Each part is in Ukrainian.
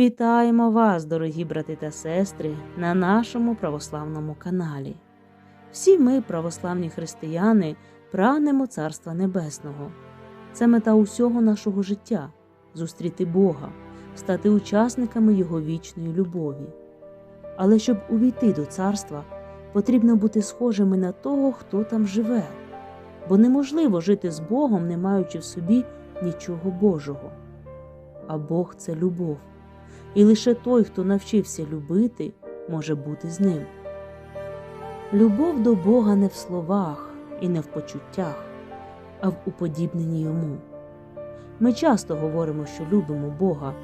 Вітаємо вас, дорогі брати та сестри, на нашому православному каналі. Всі ми, православні християни, прагнемо Царства Небесного. Це мета усього нашого життя зустріти Бога, стати учасниками Його вічної любові. Але щоб увійти до царства, потрібно бути схожими на того, хто там живе, бо неможливо жити з Богом, не маючи в собі нічого Божого. А Бог це любов, і лише той, хто навчився любити, може бути з ним. Любов до Бога не в словах і не в почуттях, а в уподібненні йому. Ми часто говоримо, що любимо Бога,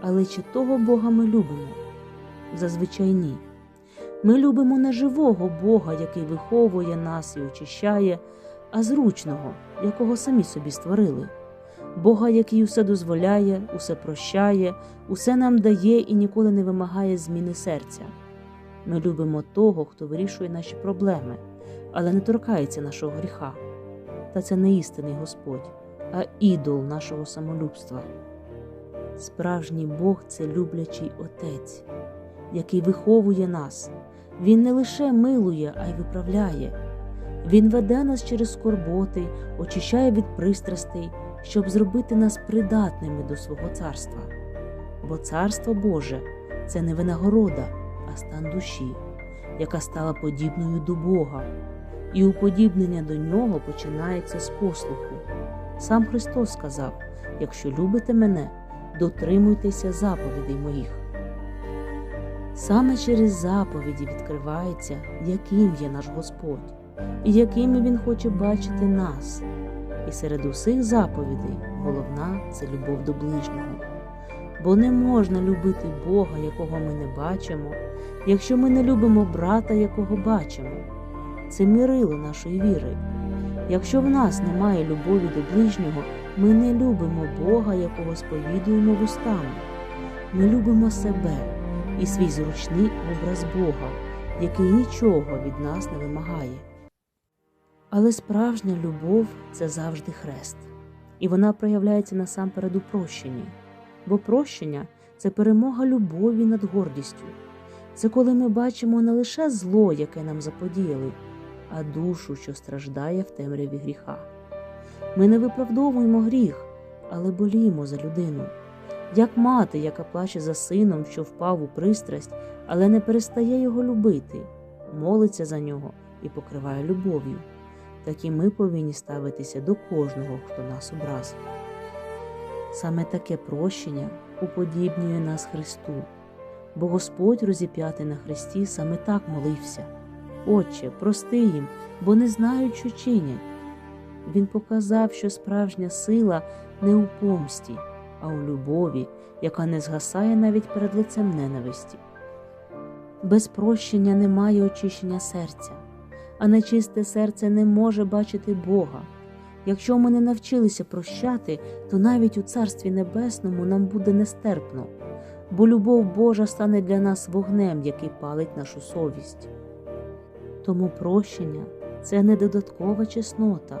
але чи того Бога ми любимо? Зазвичай ні. Ми любимо не живого Бога, який виховує нас і очищає, а зручного, якого самі собі створили. Бога, який усе дозволяє, усе прощає, усе нам дає і ніколи не вимагає зміни серця. Ми любимо того, хто вирішує наші проблеми, але не торкається нашого гріха. Та це не істинний Господь, а ідол нашого самолюбства. Справжній Бог це люблячий Отець, який виховує нас. Він не лише милує, а й виправляє. Він веде нас через скорботи, очищає від пристрастей, щоб зробити нас придатними до свого царства. Бо царство Боже це не винагорода, а стан душі, яка стала подібною до Бога, і уподібнення до нього починається з послуху. Сам Христос сказав: якщо любите мене, дотримуйтеся заповідей моїх. Саме через заповіді відкривається, яким є наш Господь, і якими Він хоче бачити нас. І серед усіх заповідей головна це любов до ближнього. Бо не можна любити Бога, якого ми не бачимо, якщо ми не любимо брата, якого бачимо. Це мірило нашої віри. Якщо в нас немає любові до ближнього, ми не любимо Бога, якого сповідуємо вустами. Ми любимо себе і свій зручний образ Бога, який нічого від нас не вимагає. Але справжня любов це завжди хрест, і вона проявляється насамперед у прощенні, бо прощення це перемога любові над гордістю. Це коли ми бачимо не лише зло, яке нам заподіяли, а душу, що страждає в темряві гріха. Ми не виправдовуємо гріх, але боліємо за людину, як мати, яка плаче за сином, що впав у пристрасть, але не перестає його любити, молиться за нього і покриває любов'ю. Так і ми повинні ставитися до кожного, хто нас образив. Саме таке прощення уподібнює нас Христу, бо Господь розіп'ятий на Христі саме так молився. Отче, прости їм, бо не знають, що чинять. Він показав, що справжня сила не у помсті, а у любові, яка не згасає навіть перед лицем ненависті. Без прощення немає очищення серця, а нечисте серце не може бачити Бога. Якщо ми не навчилися прощати, то навіть у Царстві Небесному нам буде нестерпно, бо любов Божа стане для нас вогнем, який палить нашу совість. Тому прощення це не додаткова чеснота,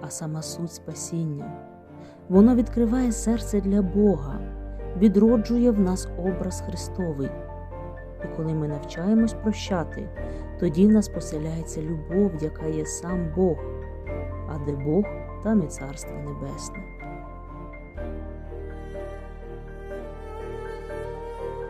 а сама суть спасіння. Воно відкриває серце для Бога, відроджує в нас образ Христовий. І коли ми навчаємось прощати, тоді в нас поселяється любов, яка є сам Бог, а де Бог, там і Царство Небесне.